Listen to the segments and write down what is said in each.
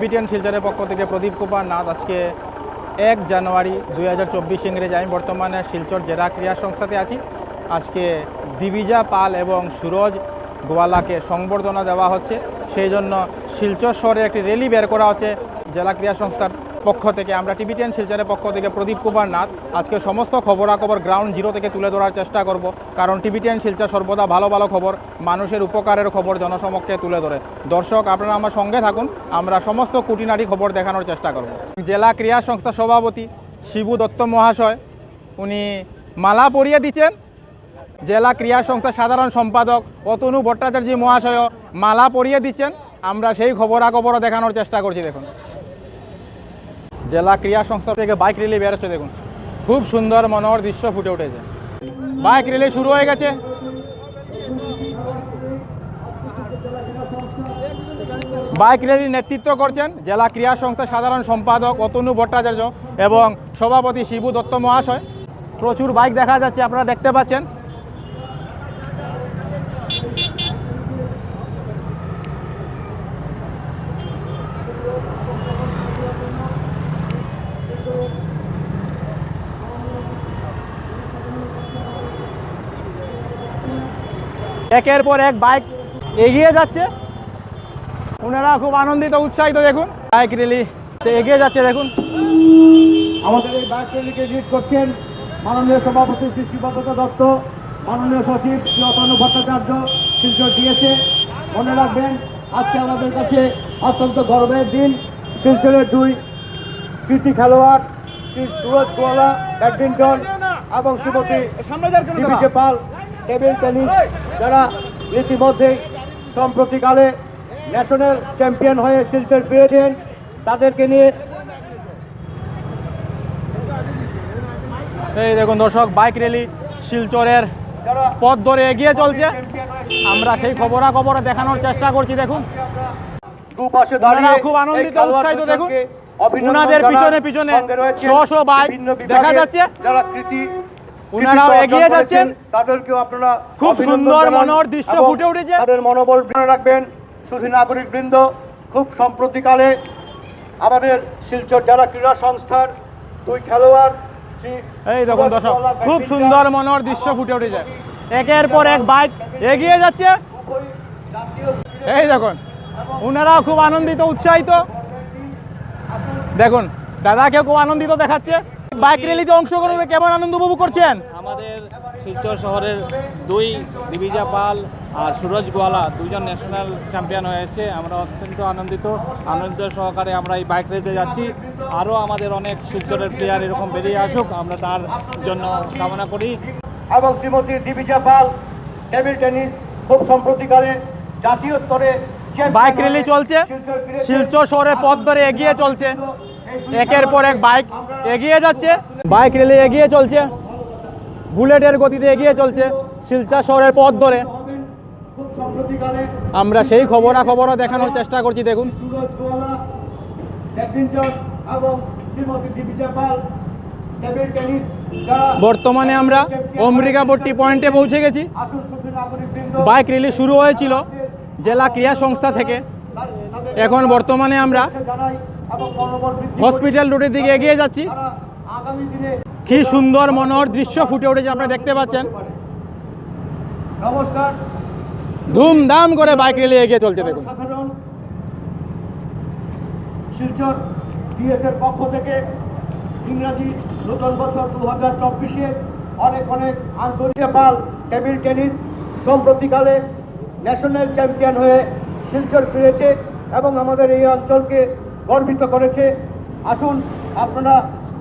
BTN শিলচরের পক্ষ থেকে প্রদীপ কুমার নাথ। আজকে এক জানুয়ারি দুই হাজার চব্বিশ ইংরেজি, আমি বর্তমানে শিলচর জেলা ক্রীড়া সংস্থাতে আছি। আজকে দিবিজা পাল এবং সুরজ গোয়ালাকে সংবর্ধনা দেওয়া হচ্ছে। সেই জন্য শিলচর শহরে একটি র্যালি বের করা হচ্ছে জেলা ক্রীড়া সংস্থার পক্ষ থেকে, আমরা টিভি টেন শিলচরের পক্ষ থেকে প্রদীপ কুমার নাথ। আজকে সমস্ত খবরাখবর গ্রাউন্ড জিরো থেকে তুলে ধরার চেষ্টা করব, কারণ টিভি টেন শিলচর সর্বদা ভালো ভালো খবর, মানুষের উপকারের খবর জনসমক্ষে তুলে ধরে। দর্শক, আপনারা আমার সঙ্গে থাকুন, আমরা সমস্ত কুটিনারি খবর দেখানোর চেষ্টা করব। জেলা ক্রীড়া সংস্থা সভাপতি শিবু দত্ত মহাশয়, উনি মালা পরিয়ে দিচ্ছেন। জেলা ক্রীড়া সংস্থা সাধারণ সম্পাদক অতনু ভট্টাচার্য মহাশয় মালা পরিয়ে দিচ্ছেন। আমরা সেই খবরাখবরও দেখানোর চেষ্টা করছি, দেখুন। জেলা ক্রীড়া সংস্থা থেকে বাইক র্যালি বেরোচ্ছে দেখুন। খুব সুন্দর মনোহর দৃশ্য ফুটে উঠেছে। বাইক র্যালি শুরু হয়ে গেছে। বাইক র্যালির নেতৃত্ব করছেন জেলা ক্রীড়া সংস্থা সাধারণ সম্পাদক অতনু ভট্টাচার্য এবং সভাপতি শিবু দত্ত মহাশয়। প্রচুর বাইক দেখা যাচ্ছে, আপনারা দেখতে পাচ্ছেন। একের পর এক বাইক এগিয়ে যাচ্ছে। ওনারা খুব আনন্দিত উৎসাহিত দেখুন। বাইক র্যালি এগিয়ে যাচ্ছে দেখুন। আমাদের এই বাইক র্যালিকে লিড করছেন মাননীয় সভাপতি শ্রী শিবব্রত দত্ত মাননীয় সচিব শ্রী অতনু ভট্টাচার্য শিলচর দিয়েছে মনে রাখবেন আজকে আমাদের কাছে অত্যন্ত গর্বের দিন। শিলচরের দুই কৃতি খেলোয়াড় শ্রী সুরজ গোয়ালা ব্যাডমিন্টন এবং শ্রীমতী পাল। টেবিল টেনিস যারা ইতিমধ্যেই সম্প্রতিকালে ন্যাশনাল চ্যাম্পিয়ন হয়ে শিলচর পেয়েছেন তাদেরকে নিয়ে এই দেখুন দর্শক বাইক র্যালি শিলচরের পথ ধরে এগিয়ে চলছে আমরা সেই খবরাখবর দেখানোর চেষ্টা করছি দেখুন দুপাশে দাঁড়িয়ে খুব আনন্দিত, উৎসাহিত দেখুন। ওনাদের পিছনে পিছনে শো শো বাইক দেখা যাচ্ছে। যারা কৃতি ওনারাও এগিয়ে যাচ্ছেন। তাদেরকেও আপনারা খুব সুন্দর মনোহর দৃশ্য ফুটে উঠেছে। তাদের মনোবল রাখবেন। সুধী নাগরিক বৃন্দ খুব সম্প্রতিকালে আমাদের শিলচর জেলা ক্রীড়া সংস্থার দুই খেলোয়াড় এই দেখুন দর্শক খুব সুন্দর মনোহর দৃশ্য ফুটে উঠেছে। একের পর এক বাইক এগিয়ে যাচ্ছে। এই দেখুন ওনারাও খুব আনন্দিত উৎসাহিত। দেখুন দাদাকেও খুব আনন্দিত দেখাচ্ছে। বাইক র্যালিতে অংশগ্রহণ করে কেমন আনন্দ উপভোগ করছেন? আমাদের শিলচর শহরের দুই দিবিজা পাল আর সুরজ গোয়ালা দুইজন ন্যাশনাল চ্যাম্পিয়ন হয়েছে আমরা অত্যন্ত আনন্দিত। আনন্দ সহকারে আমরা এই বাইক রেসে যাচ্ছি। আরও আমাদের অনেক শিলচরের প্লেয়ার এরকম বেরিয়ে আসুক। আমরা তার জন্য কামনা করি। এবং শ্রীমতী দিবিজা পাল টেবিল টেনিস খুব সম্প্রতিকালে জাতীয় স্তরে বাইক র্যালি চলছে। শিলচর শহরের পথ ধরে এগিয়ে চলছে। একের পর এক বাইক এগিয়ে যাচ্ছে। বাইক র্যালি এগিয়ে চলছে। বুলেটের গতিতে এগিয়ে চলছে শিলচা শহরের পথ ধরে। আমরা সেই খবরাখবরও দেখানোর চেষ্টা করছি দেখুন। বর্তমানে আমরা অমরিকাপট্টি পয়েন্টে পৌঁছে গেছি। বাইক র্যালি শুরু হয়েছিল জেলা ক্রীড়া সংস্থা থেকে। এখন বর্তমানে আমরা হসপিটাল রোডের দিকে এগিয়ে যাচ্ছি। কি সুন্দর মনোহর দৃশ্য ফুটে উঠেছে, আপনারা দেখতে পাচ্ছেন। নমস্কার ধুমধাম করে বাইক র্যালি এগিয়ে চলছে, দেখুন। শিলচর ডিএসের পক্ষ থেকে ইংরাজি নতুন বছর দু হাজার চব্বিশে অনেক অনেক আন্তর্জাতিক পাল, টেবিল টেনিস, সম্প্রতিকালে ন্যাশনাল চ্যাম্পিয়ন হয়ে শিলচর ফিরেছে এবং আমাদের এই অঞ্চলকে গর্বিত করেছে। আসুন আপনারা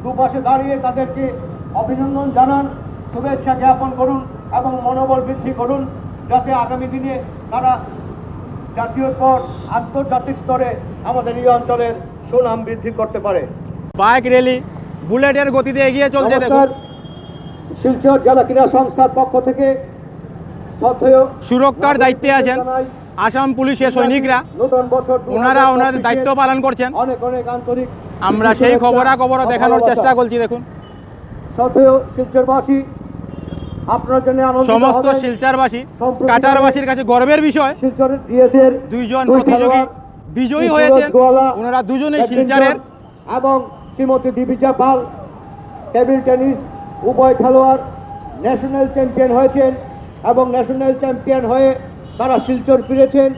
দুপাশে দাঁড়িয়ে তাদেরকে অভিনন্দন জানান শুভেচ্ছা জ্ঞাপন করুন এবং মনোবল বৃদ্ধি করুন যাতে আগামী দিনে তারা জাতীয় পর আন্তর্জাতিক স্তরে আমাদের এই অঞ্চলের সুনাম বৃদ্ধি করতে পারে। বাইক র্যালি বুলেটের গতিতে এগিয়ে চলছে শিলচর জেলা ক্রীড়া সংস্থার পক্ষ থেকে শ্রদ্ধেয় সুরক্ষার দায়িত্বে আছেন। আসাম পুলিশের সৈনিকরা নতুন বছর ওনারা ওনাদের দায়িত্ব পালন করছেন। অনেক অনেক আন্তরিক আমরা সেই খবরাখবরও দেখানোর চেষ্টা করছি দেখুন। শ্রদ্ধেয় শিলচরবাসী আপনার জন্য আনন্দ সমস্ত শিলচারবাসী কাচারবাসীর কাছে গর্বের বিষয় শিলচরের দুইজন দুই প্রতিযোগী বিজয়ী শ্রী হয়েছেন। ওনারা দুজনেই শিলচরের। এবং শ্রীমতী দিবিজা পাল টেবিল টেনিস উভয় খেলোয়াড় ন্যাশনাল চ্যাম্পিয়ন হয়েছেন এবং ন্যাশনাল চ্যাম্পিয়ন হয়ে তারা শিলচর ফিরেছেন।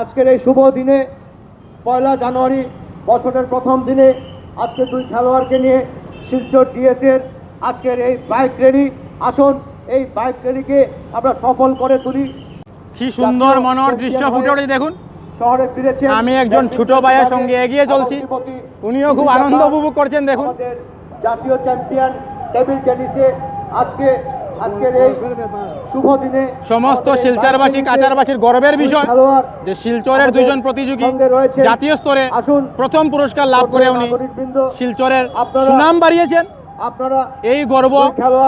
আজকের এই শুভ দিনে পয়লা জানুয়ারি বছরের প্রথম দিনে আজকে দুই খেলোয়াড়কে নিয়ে শিলচর ডিএসের আজকের এই বাইক র্যালি আসুন এই বাইক র্যালিকে আমরা সফল করে তুলি। কি সুন্দর মনোহর দৃশ্য ফুটে দেখুন। শহরে ফিরেছেন। আমি একজন ছোট ভাইয়ের সঙ্গে এগিয়ে চলছি। উনিও খুব আনন্দ উপভোগ করছেন দেখুন। জাতীয় চ্যাম্পিয়ন টেবিল টেনিসে আজকে আজকের এই সমস্ত শিলচরবাসী কাচারবাসীর গর্বের বিষয়। যে শিলচরের দুইজন প্রতিযোগী জাতীয় স্তরে প্রথম পুরস্কার লাভ করে উনি শিলচরের সুনাম বাড়িয়েছেন। আপনারা এই গর্ব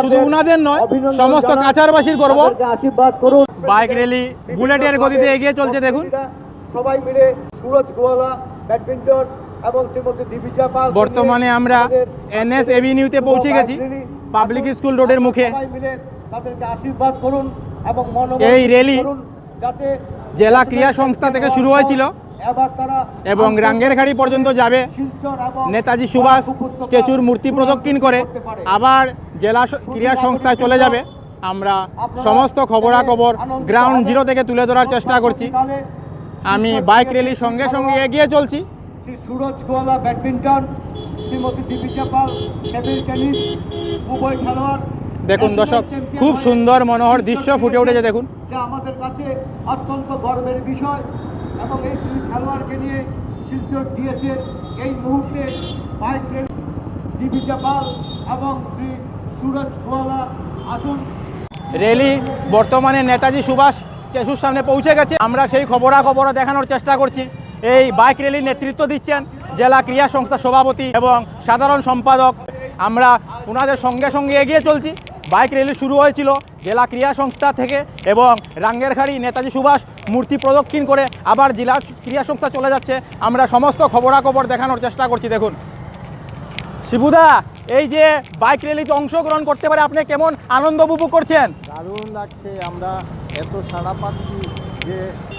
শুধু উনাদের নয় সমস্ত কাচারবাসীর গর্ব। আশীর্বাদ করুন। বাইক র্যালি বুলেটের গতিতে এগিয়ে চলছে দেখুন। সবাই মিলে সুরজ গোয়ালা ব্যাডমিন্টন এবং শ্রীমতী দিবিজা পাল বর্তমানে আমরা এনএস এভিনিউতে পৌঁছে গেছি পাবলিক স্কুল রোডের মুখে। তাদেরকে আশীর্বাদ করুন এবং এই র্যালি যাতে জেলা ক্রীড়া সংস্থা থেকে শুরু হয়েছিল এবং রাঙ্গেরখাড়ি পর্যন্ত যাবে। নেতাজি সুভাষ স্ট্যাচুর মূর্তি প্রদক্ষিণ করে আবার জেলা ক্রীড়া সংস্থায় চলে যাবে। আমরা সমস্ত খবরাখবর গ্রাউন্ড জিরো থেকে তুলে ধরার চেষ্টা করছি। আমি বাইক র্যালির সঙ্গে সঙ্গে এগিয়ে চলছি। Shri Suraj Goala badminton Shrimati Deepika Pal table tennis উভয় খেলোয়াড় দেখুন দর্শক খুব সুন্দর মনোহর দৃশ্য ফুটে উঠেছে দেখুন। যা আমাদের কাছে অত্যন্ত গর্বের বিষয় এবং এই দুই খেলোয়াড়কে নিয়ে শিলচর দিয়েছে এই মুহূর্তে বাইক দীপিকা পাল এবং শ্রী সুরজ গোয়ালা আসুন। র্যালি বর্তমানে নেতাজি সুভাষ স্ট্যাচুর সামনে পৌঁছে গেছে। আমরা সেই খবরাখবর দেখানোর চেষ্টা করছি। এই বাইক র্যালির নেতৃত্ব দিচ্ছেন জেলা ক্রীড়া সংস্থার সভাপতি এবং সাধারণ সম্পাদক। আমরা ওনাদের সঙ্গে সঙ্গে এগিয়ে চলছি। বাইক র্যালি শুরু হয়েছিল জেলা ক্রীড়া সংস্থা থেকে এবং রাঙ্গেরখাড়ি নেতাজি সুভাষ মূর্তি প্রদক্ষিণ করে আবার জেলা ক্রীড়া সংস্থা চলে যাচ্ছে। আমরা সমস্ত খবরাখবর দেখানোর চেষ্টা করছি, দেখুন। শিবুদা, এই যে বাইক র্যালিতে অংশগ্রহণ করতে পারে, আপনি কেমন আনন্দ উপভোগ করছেন? দারুণ লাগছে, আমরা এত সাড়া পাচ্ছি যে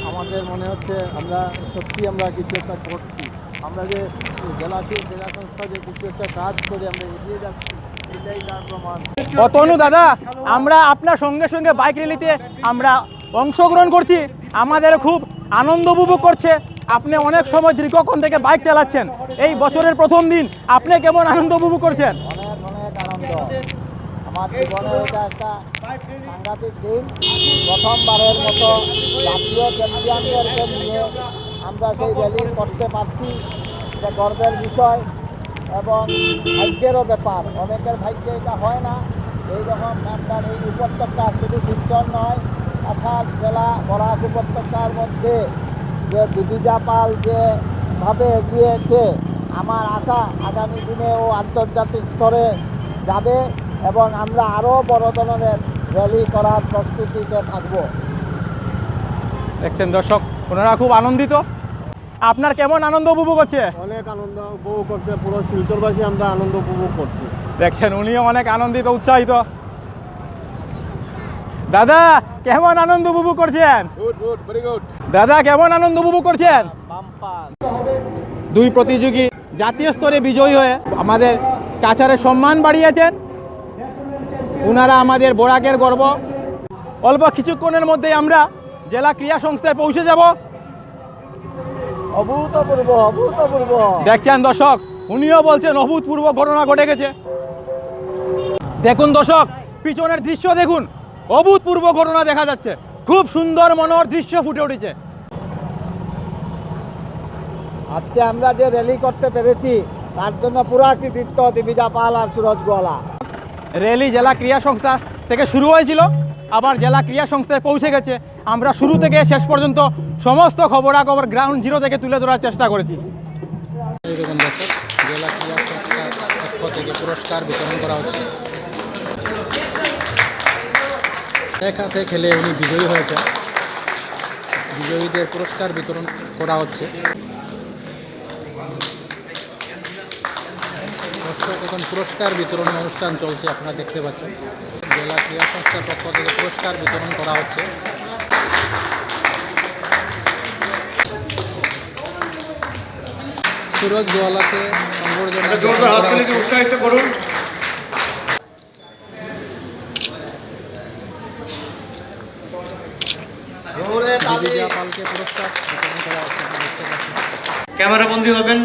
আমাদের মনে হচ্ছে আমরা সত্যি আমরা কিছু একটা করছি। আমরা যে জেলা জেলা সংস্থা যে কিছু একটা কাজ করে আমরা এগিয়ে যাচ্ছি অতনু দাদা আমরা আপনার সঙ্গে সঙ্গে বাইক র্যালিতে আমরা অংশগ্রহণ করছি আমাদের খুব আনন্দ উপভোগ করছে আপনি অনেক সময় দীর্ঘক্ষণ থেকে বাইক চালাচ্ছেন এই বছরের প্রথম দিন আপনি কেমন আনন্দ উপভোগ করছেন প্রথমবারের মতো জাতীয় চ্যাম্পিয়নদেরকে নিয়ে আমরা সেই র্যালি করতে পারছি এটা গর্বের বিষয় এবং ভাগ্যেরও ব্যাপার। অনেকের ভাগ্যে এটা হয় না। এই রকম আপনার এই উপত্যকা শুধু শিলচর নয়, অর্থাৎ জেলা বরাক উপত্যকার মধ্যে যে দিদিজা পাল যেভাবে এগিয়েছে আমার আশা আগামী দিনে ও আন্তর্জাতিক স্তরে যাবে এবং আমরা আরও বড় ধরনের র্যালি করার প্রস্তুতিতে থাকব। দেখছেন দর্শক, ওনারা খুব আনন্দিত। আপনার কেমন আনন্দ উপভোগ হচ্ছে? অনেক আনন্দ উপভোগ করছে পুরো শিলচরবাসী আমরা আনন্দ উপভোগ করছি। দেখছেন উনিও অনেক আনন্দিত উৎসাহিত। দাদা কেমন আনন্দ উপভোগ করছেন? গুড গুড দাদা কেমন আনন্দ উপভোগ করছেন? দুই প্রতিযোগী জাতীয় স্তরে বিজয়ী হয়ে আমাদের কাছারের সম্মান বাড়িয়েছেন। ওনারা আমাদের বোরাকের গর্ব। অল্প কিছুক্ষণের মধ্যেই আমরা জেলা ক্রীড়া সংস্থায় পৌঁছে যাব। অভূতপূর্ব অভূতপূর্ব। দেখছেন দর্শক উনিও বলছেন অভূতপূর্ব ঘটনা ঘটে গেছে। দেখুন দর্শক পিছনের দৃশ্য দেখুন অভূতপূর্ব ঘটনা দেখা যাচ্ছে। খুব সুন্দর মনোহর দৃশ্য ফুটে উঠেছে। আজকে আমরা যে র্যালি করতে পেরেছি তার জন্য পুরা কৃতিত্ব দিবিজা পাল আর সুরজ গোয়ালা। র্যালি জেলা ক্রীড়া সংস্থা থেকে শুরু হয়েছিল আবার জেলা ক্রিয়া সংস্থায় পৌঁছে গেছে। আমরা শুরু থেকে শেষ পর্যন্ত সমস্ত খবরাখবর গ্রাউন্ড জিরো থেকে তুলে ধরার চেষ্টা করেছি। পক্ষ থেকে পুরস্কার বিতরণ করা হচ্ছে। এক হাতে খেলে উনি বিজয়ী হয়েছেন। বিজয়ীদের পুরস্কার বিতরণ করা হচ্ছে। এখন পুরস্কার বিতরণ অনুষ্ঠান চলছে, আপনারা দেখতে পাচ্ছেন। জেলা ক্রীড়া সংস্থার পক্ষ থেকে পুরস্কার বিতরণ করা হচ্ছে। সুরজ গোয়ালাকে উৎসাহিত করুন। পালকে পুরস্কার হবেন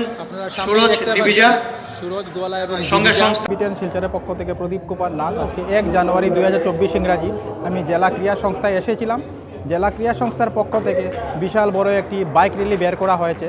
দিবিজা সুরজ গোয়ালা এবং সঙ্গে বিটেন শিলচরের পক্ষ থেকে প্রদীপ কুমার নাথ আজকে এক জানুয়ারি দুই হাজার চব্বিশ ইংরাজি। আমি জেলা ক্রীড়া সংস্থায় এসেছিলাম। জেলা ক্রিয়া সংস্থার পক্ষ থেকে বিশাল বড় একটি বাইক র্যালি বের করা হয়েছে।